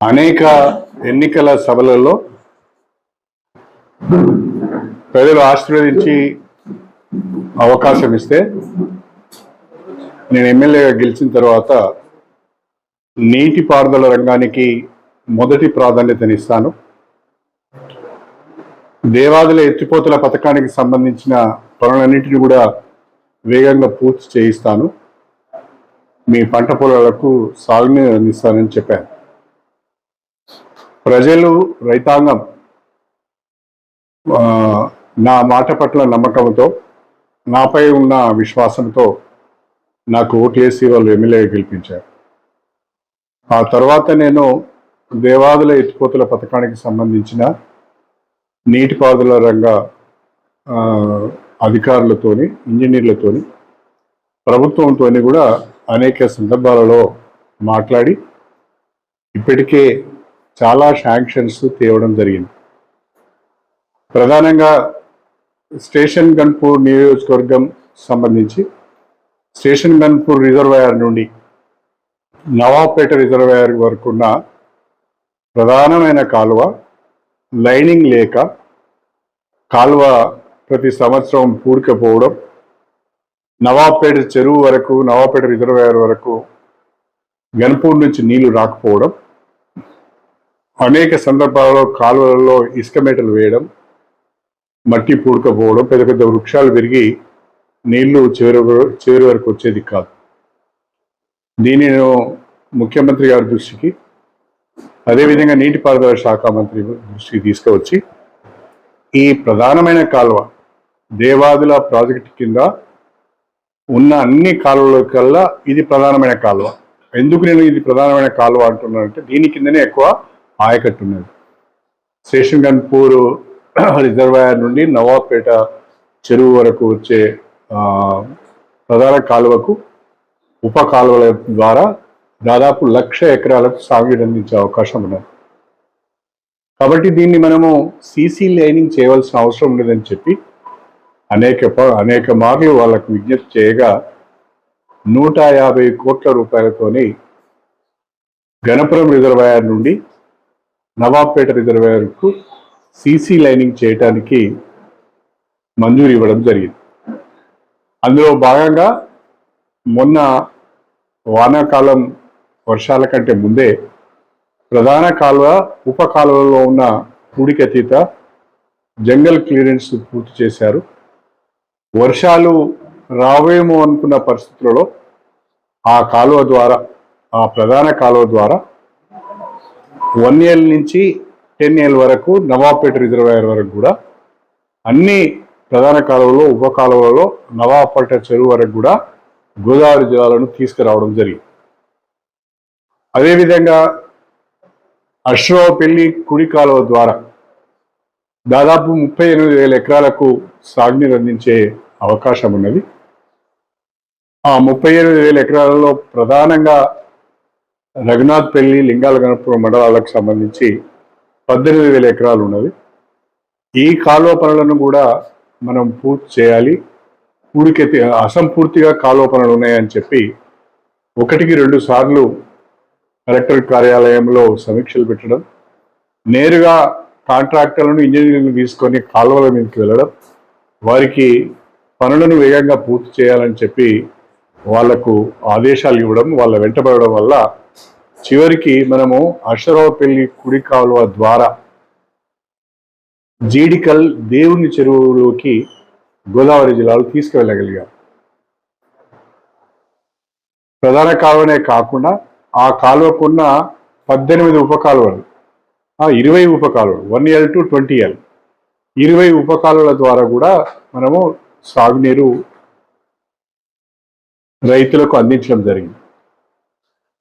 అనేక ఎన్నికల సభలలో ప్రజలు ఆశీర్వదించి అవకాశం ఇస్తే నేను ఎమ్మెల్యేగా గెలిచిన తర్వాత నీటిపారుదల రంగానికి మొదటి ప్రాధాన్యతనిస్తాను దేవాదుల ఎత్తిపోతల పథకానికి సంబంధించిన పనులన్నింటినీ కూడా వేగంగా పూర్తి చేయిస్తాను. మీ పంట పొలాలకు సాగునీరు అందిస్తానని చెప్పాను. ప్రజలు రైతాంగం నా మాట పట్ల నమ్మకంతో నాపై ఉన్న విశ్వాసంతో నాకు ఓట్లేసి వాళ్ళు ఎమ్మెల్యే గెలిపించారు. ఆ తర్వాత నేను దేవాదుల ఎత్తిపోతుల పథకానికి సంబంధించిన నీటిపారుదల రంగ అధికారులతోని ఇంజనీర్లతోని ప్రభుత్వంతోని కూడా అనేక సందర్భాలలో మాట్లాడి ఇప్పటికే చాలా శాంక్షన్స్ తేవడం జరిగింది. ప్రధానంగా స్టేషన్ గన్పూర్ నియోజకవర్గం సంబంధించి స్టేషన్ గన్పూర్ రిజర్వాయర్ నుండి నవాబ్పేట రిజర్వాయర్ వరకు ఉన్న ప్రధానమైన కాలువ లైనింగ్ లేక కాలువ ప్రతి సంవత్సరం పూడికపోవడం నవాబ్పేట చెరువు వరకు నవాబ్పేట రిజర్వాయర్ వరకు గన్పూర్ నుంచి నీళ్ళు రాకపోవడం అనేక సందర్భాలలో కాలువలలో ఇసుక మేటలు వేయడం మట్టి పూడకపోవడం పెద్ద పెద్ద వృక్షాలు పెరిగి నీళ్ళు చివరి చివరి వరకు వచ్చేది కాదు. దీని నేను ముఖ్యమంత్రి గారి దృష్టికి అదేవిధంగా నీటిపారుదల శాఖ మంత్రి దృష్టికి తీసుకువచ్చి ఈ ప్రధానమైన కాలువ దేవాదుల ప్రాజెక్టు కింద ఉన్న అన్ని కాలువల కల్లా ఇది ప్రధానమైన కాలువ. ఎందుకు నేను ఇది ప్రధానమైన కాలువ అంటున్నానంటే దీని కిందనే ఎక్కువ ఆయకట్టు ఉన్నది స్టేషన్ గన్పూర్ రిజర్వాయర్ నుండి నవాబ్పేట చెరువు వరకు వచ్చే ప్రధాన కాలువకు ఉప కాలువల ద్వారా దాదాపు లక్ష ఎకరాలకు సాగునీరు అందించే అవకాశం ఉన్నది. కాబట్టి దీన్ని మనము సీసీ లైనింగ్ చేయవలసిన అవసరం లేదని చెప్పి అనేక ప- అనేక మార్లు వాళ్ళకు విజ్ఞప్తి చేయగా నూట యాభై కోట్ల రూపాయలతోని గణపురం రిజర్వాయర్ నుండి నవాబ్పేట రిజర్వేయర్కు సీసీ లైనింగ్ చేయటానికి మంజూరు ఇవ్వడం జరిగింది. అందులో భాగంగా మొన్న వానాకాలం వర్షాల కంటే ముందే ప్రధాన కాలువ ఉప కాలువలో ఉన్న పూడికతీత జంగల్ క్లియరెన్స్ పూర్తి చేశారు. వర్షాలు రావేమో అనుకున్న పరిస్థితులలో ఆ కాలువ ద్వారా ఆ ప్రధాన కాలువ ద్వారా వన్ ఇయర్ నుంచి టెన్ ఇయర్ వరకు నవాబ్పేట రిజర్వాయర్ వరకు కూడా అన్ని ప్రధాన కాలువలో ఉప కాలువలలో నవాబ్పేట చెరువు వరకు కూడా గోదావరి జలాలను తీసుకురావడం జరిగింది. అదేవిధంగా అశ్వపల్లి కుడి కాలువ ద్వారా దాదాపు ముప్పై ఎనిమిది వేల ఎకరాలకు సాగునీరు అందించే అవకాశం ఉన్నది. ఆ ముప్పై ఎనిమిది వేల ఎకరాలలో ప్రధానంగా రఘునాథ్ పెళ్ళి లింగాల గణపురం మండలాలకు సంబంధించి పద్దెనిమిది వేల ఎకరాలు ఉన్నది. ఈ కాలువ పనులను కూడా మనం పూర్తి చేయాలి. పూడికెత్తి అసంపూర్తిగా కాలువ పనులు ఉన్నాయని చెప్పి ఒకటికి రెండు సార్లు కలెక్టర్ కార్యాలయంలో సమీక్షలు పెట్టడం నేరుగా కాంట్రాక్టర్లను ఇంజనీర్లను తీసుకొని కాలువల మీదకి వెళ్ళడం వారికి పనులను వేగంగా పూర్తి చేయాలని చెప్పి వాళ్ళకు ఆదేశాలు ఇవ్వడం వాళ్ళ వెంటబడడం వల్ల చివరికి మనము అశ్వరావుపల్లి కుడి కాలువ ద్వారా జీడికల్ దేవుని చెరువులోకి గోదావరి జిల్లాలో తీసుకువెళ్ళగలిగాం. ప్రధాన కాలువనే కాకుండా ఆ కాలువకున్న పద్దెనిమిది ఉప కాలువలు ఆ ఇరవై ఉప కాలువలు one L to twenty L ఇరవై ఉప కాలువల ద్వారా కూడా మనము సాగునీరు రైతులకు అందించడం జరిగింది.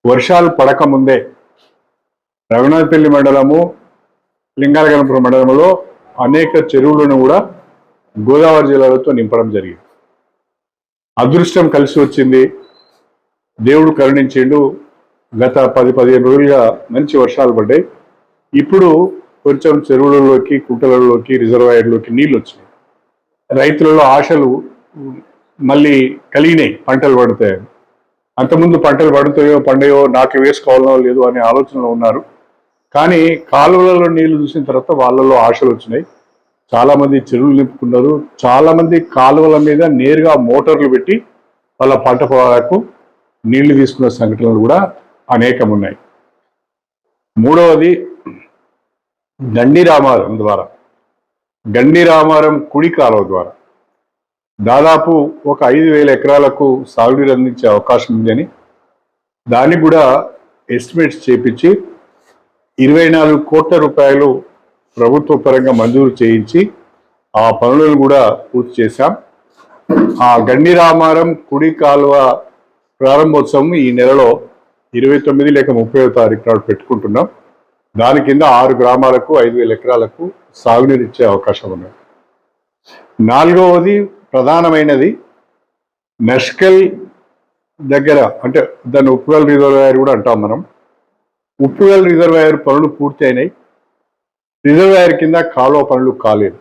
వర్షాలు పడక ముందే రఘునాథపల్లి మండలము లింగాలగనపురం మండలంలో అనేక చెరువులను కూడా గోదావరి జిల్లాలతో నింపడం జరిగింది. అదృష్టం కలిసి వచ్చింది. దేవుడు కరుణించిండు. గత పది పదిహేను రోజులుగా మంచి వర్షాలు పడ్డాయి. ఇప్పుడు కొంచెం చెరువులలోకి కుంటలలోకి రిజర్వాయర్లోకి నీళ్ళు వచ్చినాయి. రైతులలో ఆశలు మళ్ళీ కలిగినాయి. పంటలు పడితే అంతకుముందు పంటలు పడుతాయో పండయో నాట్లు వేసుకోవాలనో లేదో అనే ఆలోచనలో ఉన్నారు. కానీ కాలువలలో నీళ్ళు చూసిన తర్వాత వాళ్ళలో ఆశలు వచ్చినాయి. చాలామంది చెరువులు నింపుకున్నారు. చాలామంది కాలువల మీద నేరుగా మోటార్లు పెట్టి వాళ్ళ పంట పొలాలకు నీళ్ళు తీసుకున్న సంఘటనలు కూడా అనేకం ఉన్నాయి మూడవది గండి రామారం ద్వారా. గండి రామారం కుడి కాలువ ద్వారా. దాదాపు ఒక ఐదు వేల ఎకరాలకు సాగునీరు అందించే అవకాశం ఉందని దానికి కూడా ఎస్టిమేట్స్ చేపించి ఇరవై నాలుగు కోట్ల రూపాయలు ప్రభుత్వ పరంగా మంజూరు చేయించి ఆ పనులను కూడా పూర్తి చేశాం. ఆ గండి రామారం కుడి కాలువ ప్రారంభోత్సవం ఈ నెలలో ఇరవై తొమ్మిది లేక ముప్పై తారీఖు నాడు పెట్టుకుంటున్నాం. దాని కింద ఆరు గ్రామాలకు ఐదు వేల ఎకరాలకు సాగునీరు ఇచ్చే అవకాశం ఉన్నది. నాలుగవది ప్రధానమైనది నష్కల్ దగ్గర అంటే దాన్ని ఉప్పుగల్ రిజర్వాయర్ కూడా అంటాం మనం. ఉప్పుగల్ రిజర్వాయర్ పనులు పూర్తి అయినాయి రిజర్వాయర్ కింద కాలువ పనులు కాలేదు.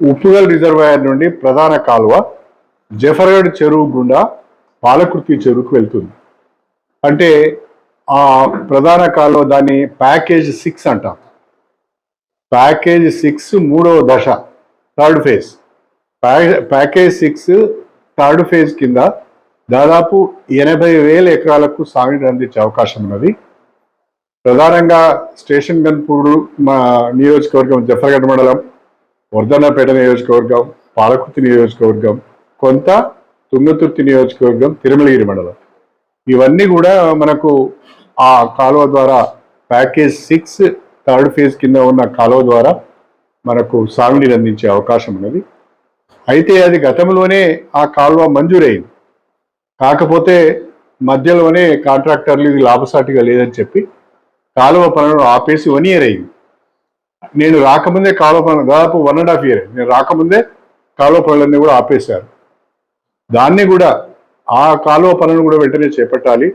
ఉప్పుగల్ రిజర్వాయర్ నుండి ప్రధాన కాలువ జఫర్గఢ్ చెరువు గుండా పాలకుర్తి చెరువుకు వెళ్తుంది. అంటే ఆ ప్రధాన కాలువ దాన్ని ప్యాకేజ్ సిక్స్ అంటాం. ప్యాకేజ్ సిక్స్ మూడవ దశ third phase. Package six third phase కింద దాదాపు ఎనభై వేల ఎకరాలకు సాగునీరు అందించే అవకాశం ఉన్నది. ప్రధానంగా స్టేషన్ గన్పూర్ మా నియోజకవర్గం జఫర్గఢ్ మండలం వర్ధన్నపేట నియోజకవర్గం పాలకుర్తి నియోజకవర్గం కొంత తుంగతుర్తి నియోజకవర్గం తిరుమలగిరి మండలం. ఇవన్నీ కూడా మనకు ఆ కాలువ ద్వారా ప్యాకేజ్ సిక్స్ థర్డ్ ఫేజ్ కింద ఉన్న కాలువ ద్వారా మనకు సాగునీరు అందించే అవకాశం ఉన్నది. అయితే అది గతంలోనే ఆ కాలువ మంజూరైంది. కాకపోతే మధ్యలోనే కాంట్రాక్టర్లు ఇది లాభసాటిగా లేదని చెప్పి కాలువ పనులను ఆపేసి వన్ ఇయర్ అయింది. నేను రాకముందే కాలువ పనులు దాదాపు వన్ అండ్ హాఫ్ ఇయర్ నేను రాకముందే కాలువ పనులన్నీ కూడా ఆపేశారు. దాన్ని కూడా ఆ కాలువ పనులను కూడా వెంటనే చేపట్టాలి.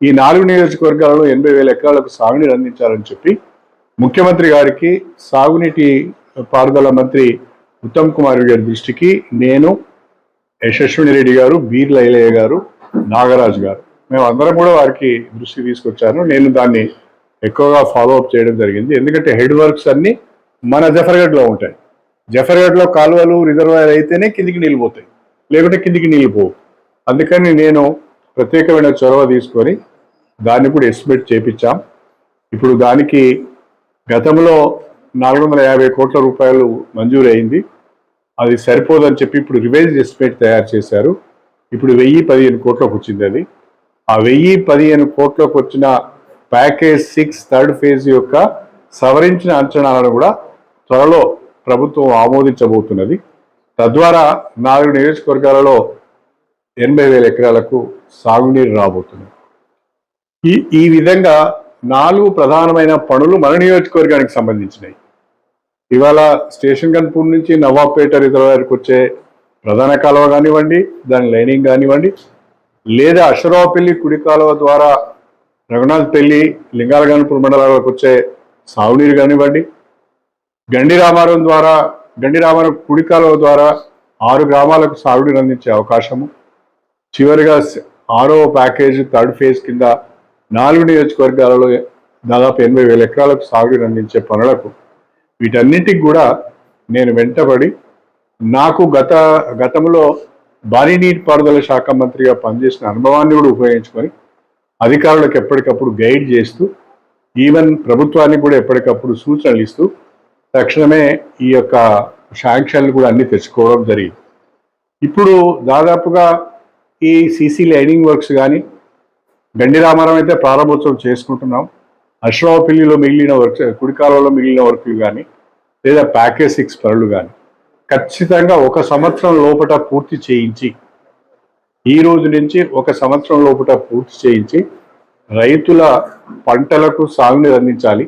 ఈ నాలుగు నియోజకవర్గాలలో ఎనభై వేల ఎకరాలకు సాగునీరు అందించాలని చెప్పి ముఖ్యమంత్రి గారికి సాగునీటి పారుదల మంత్రి ఉత్తమ్ కుమార్ గారి దృష్టికి నేను యశస్విని రెడ్డి గారు బీర్ లైలయ్య గారు నాగరాజు గారు. మేము అందరం కూడా వారికి దృష్టి తీసుకొచ్చాను. నేను దాన్ని ఎక్కువగా ఫాలో అప్ చేయడం జరిగింది. ఎందుకంటే హెడ్ వర్క్స్ అన్నీ మన జఫర్గఢ్లో ఉంటాయి. జఫర్గఢ్లో కాలువలు రిజర్వాయర్ అయితేనే కిందికి నీళ్ళు పోతాయి. లేకుంటే కిందికి నీళ్ళు పోవు. అందుకని నేను ప్రత్యేకమైన చొరవ తీసుకొని దాన్ని కూడా ఎస్టిమేట్ చేపించాం. ఇప్పుడు దానికి గతంలో నాలుగు వందల యాభై కోట్ల రూపాయలు మంజూరు అయింది అది సరిపోదని చెప్పి ఇప్పుడు రివైజ్ ఎస్టిమేట్ తయారు చేశారు. ఇప్పుడు వెయ్యి పదిహేను కోట్లకు వచ్చింది అది. ఆ వెయ్యి పదిహేను కోట్లకు వచ్చిన ప్యాకేజ్ సిక్స్ థర్డ్ ఫేజ్ యొక్క సవరించిన అంచనాలను కూడా త్వరలో ప్రభుత్వం ఆమోదించబోతున్నది. తద్వారా నాలుగు నియోజకవర్గాలలో ఎనభై వేల ఎకరాలకు సాగునీరు రాబోతుంది ఈ ఈ విధంగా నాలుగు ప్రధానమైన పనులు మన నియోజకవర్గానికి సంబంధించినవి. ఇవాళ స్టేషన్ గన్పూర్ నుంచి నవాబ్పేట రిజర్వాయర్కి వచ్చే ప్రధాన కాలువ కానివ్వండి దాని లైనింగ్ కానివ్వండి లేదా అశ్వరావుపల్లి కుడి కాలువ ద్వారా రఘునాథ్పల్లి లింగాలగన్పూర్ మండలాలకు వచ్చే సాగునీరు కానివ్వండి గండి రామారం ద్వారా గండి రామారం కుడి కాలువ ద్వారా ఆరు గ్రామాలకు సాగునీరు అందించే అవకాశము. చివరిగా ఆరో ప్యాకేజ్ థర్డ్ ఫేజ్ కింద నాలుగు నియోజకవర్గాలలో దాదాపు ఎనభై వేల ఎకరాలకు సాగుని అందించే పనులకు వీటన్నిటికి కూడా నేను వెంటబడి నాకు గత గతంలో భారీ నీటిపారుదల శాఖ మంత్రిగా పనిచేసిన అనుభవాన్ని కూడా ఉపయోగించుకొని అధికారులకు ఎప్పటికప్పుడు గైడ్ చేస్తూ ఈవెన్ ప్రభుత్వానికి కూడా ఎప్పటికప్పుడు సూచనలు ఇస్తూ తక్షణమే ఈ యొక్క శాంక్షన్లు కూడా అన్ని తెచ్చుకోవడం జరిగింది. ఇప్పుడు దాదాపుగా ఈ సీసీ లైనింగ్ వర్క్స్ కానీ గండి రామారావు అయితే ప్రారంభోత్సవం చేసుకుంటున్నాం. అశ్రావపల్లిలో మిగిలిన వర్క్ కుడికాలలో మిగిలిన వర్క్లు కానీ లేదా ప్యాకేజ్ సిక్స్ పనులు కానీ ఖచ్చితంగా ఒక సంవత్సరం లోపల పూర్తి చేయించి ఈ రోజు నుంచి ఒక సంవత్సరం లోపల పూర్తి చేయించి రైతుల పంటలకు సాగునీరు అందించాలి.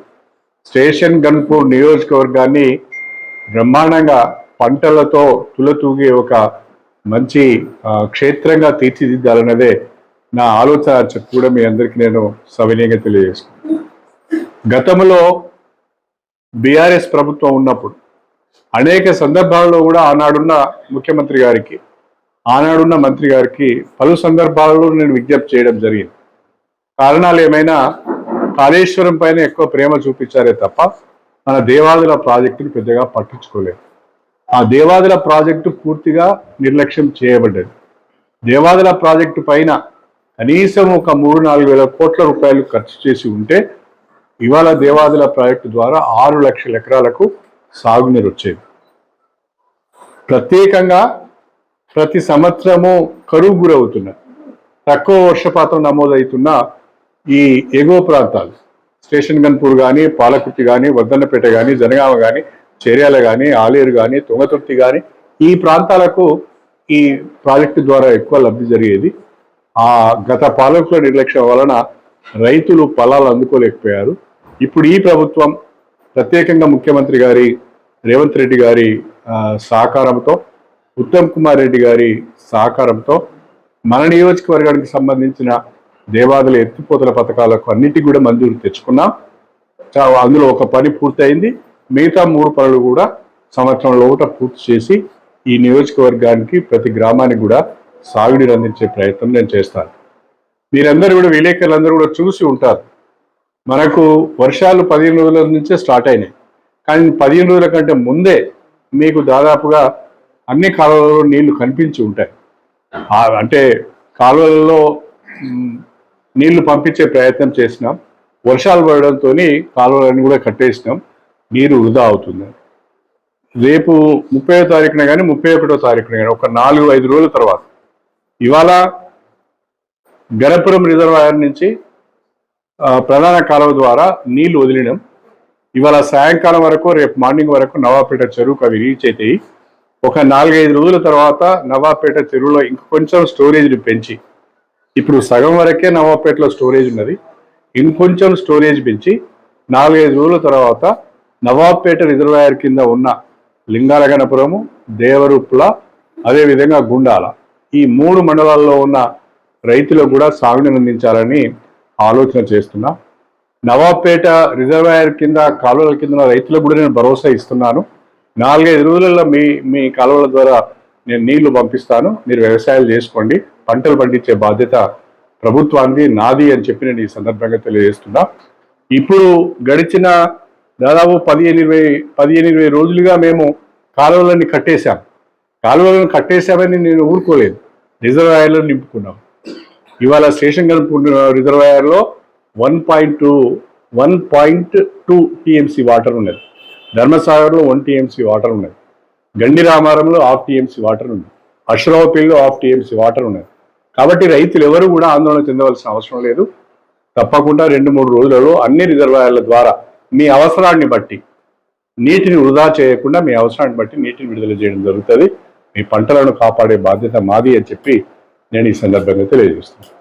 స్టేషన్ గన్పూర్ నియోజకవర్గాన్ని బ్రహ్మాండంగా పంటలతో తులతూగే ఒక మంచి క్షేత్రంగా తీర్చిదిద్దాలన్నదే నా ఆలోచన కూడా మీ అందరికీ నేను సవినీయంగా తెలియజేసుకున్నాను గతంలో బీఆర్ఎస్ ప్రభుత్వం ఉన్నప్పుడు అనేక సందర్భాల్లో కూడా ఆనాడున్న ముఖ్యమంత్రి గారికి ఆనాడున్న మంత్రి గారికి పలు సందర్భాల్లో నేను విజ్ఞప్తి చేయడం జరిగింది. కారణాలు ఏమైనా కాళేశ్వరం పైన ఎక్కువ ప్రేమ చూపించారే తప్ప మన దేవాదుల ప్రాజెక్టును పెద్దగా పట్టించుకోలేదు. ఆ దేవాదుల ప్రాజెక్టు పూర్తిగా నిర్లక్ష్యం చేయబడ్డది. దేవాదుల ప్రాజెక్టు పైన కనీసం ఒక మూడు నాలుగు వేల కోట్ల రూపాయలు ఖర్చు చేసి ఉంటే ఇవాళ దేవాదుల ప్రాజెక్టు ద్వారా ఆరు లక్షల ఎకరాలకు సాగునీరు వచ్చేది. ప్రత్యేకంగా ప్రతి సంవత్సరము కరువు గురవుతున్న తక్కువ వర్షపాతం నమోదవుతున్న ఈ ఎగువ ప్రాంతాలు స్టేషన్ గన్పూర్ కానీ పాలకుర్తి కానీ వర్ధన్నపేట కానీ జనగామ కానీ చేర్యాల కానీ ఆలేరు కానీ తుంగతుర్తి కానీ ఈ ప్రాంతాలకు ఈ ప్రాజెక్టు ద్వారా ఎక్కువ లబ్ధి జరిగేది ఆ గత పాలకుల నిర్లక్ష్యం వలన రైతులు ఫలాలు అందుకోలేకపోయారు. ఇప్పుడు ఈ ప్రభుత్వం ప్రత్యేకంగా ముఖ్యమంత్రి గారి రేవంత్ రెడ్డి గారి సహకారంతో ఉత్తమ్ కుమార్ రెడ్డి గారి సహకారంతో మన నియోజకవర్గానికి సంబంధించిన దేవాదుల ఎత్తిపోతల పథకాలకు అన్నిటికీ కూడా మంజూరు తెచ్చుకున్నాం. చా- అందులో ఒక పని పూర్తయింది. మిగతా మూడు పనులు కూడా సంవత్సరం లోపల పూర్తి చేసి ఈ నియోజకవర్గానికి ప్రతి గ్రామానికి కూడా సాగునీరు అందించే ప్రయత్నం నేను చేస్తాను. మీరందరూ కూడా విలేకరులందరూ కూడా చూసి ఉంటారు. మనకు వర్షాలు పదిహేను రోజుల నుంచే స్టార్ట్ అయినాయి. కానీ పదిహేను రోజుల కంటే ముందే మీకు దాదాపుగా అన్ని కాలువలలో నీళ్ళు కనిపించి ఉంటాయి. అంటే కాలువలలో నీళ్ళు పంపించే ప్రయత్నం చేసినాం. వర్షాలు పడడంతో కాలువలన్నీ కూడా కట్టేసినాం. నీరు వృధా అవుతుంది. రేపు ముప్పై తారీఖున కానీ ముప్పై ఒకటో తారీఖున కానీ ఒక నాలుగు ఐదు రోజుల తర్వాత ఇవాళ గణపురం రిజర్వాయర్ నుంచి ప్రధాన కాలువ ద్వారా నీళ్ళు వదిలినాం. ఇవాళ సాయంకాలం వరకు రేపు మార్నింగ్ వరకు నవాపేట చెరువుకు అవి రీచ్ అవుతాయి ఒక నాలుగైదు రోజుల తర్వాత నవాపేట చెరువులో ఇంకొంచెం స్టోరేజ్ని పెంచి ఇప్పుడు సగం వరకే నవాపేటలో స్టోరేజ్ ఉన్నది. ఇంకొంచెం స్టోరేజ్ పెంచి నాలుగైదు రోజుల తర్వాత నవాబపేట రిజర్వాయర్ కింద ఉన్న లింగాలగనపురము దేవరుప్ల అదేవిధంగా గుండాల ఈ మూడు మండలాల్లో ఉన్న రైతులకు కూడా సాగుని అందించాలని ఆలోచన చేస్తున్నా. నవాబ్పేట రిజర్వాయర్ కింద కాలువల కింద రైతులకు కూడా నేను భరోసా ఇస్తున్నాను. నాలుగైదు రోజులలో మీ మీ కాలువల ద్వారా నేను నీళ్ళు పంపిస్తాను. మీరు వ్యవసాయాలు చేసుకోండి. పంటలు పండించే బాధ్యత ప్రభుత్వానికి నాది అని చెప్పి నేను ఈ సందర్భంగా తెలియజేస్తున్నా. ఇప్పుడు గడిచిన దాదాపు పదిహేను ఇరవై పదిహేను ఇరవై రోజులుగా మేము కాలువలన్నీ కట్టేశాం. కాలువలను కట్టేశామని నేను ఊరుకోలేదు. రిజర్వాయర్లో నింపుకున్నాం. ఇవాళ స్టేషన్ గన్పూర్ రిజర్వాయర్లో one point two one point two TMC water ఉన్నది. ధర్మసాగర్లో వన్ టీఎంసీ వాటర్ ఉన్నది. గండి రామారంలో హాఫ్ టీఎంసీ వాటర్ ఉంది అశ్రావపల్లిలో హాఫ్ టీఎంసీ వాటర్ ఉన్నది. కాబట్టి రైతులు ఎవరు కూడా ఆందోళన చెందవలసిన అవసరం లేదు. తప్పకుండా రెండు మూడు రోజులలో అన్ని రిజర్వాయర్ల ద్వారా మీ అవసరాన్ని బట్టి నీటిని వృధా చేయకుండా మీ అవసరాన్ని బట్టి నీటిని విడుదల చేయడం జరుగుతుంది. మీ పంటలను కాపాడే బాధ్యత మాది అని చెప్పి నేను ఈ సందర్భంగా తెలియజేస్తున్నాను.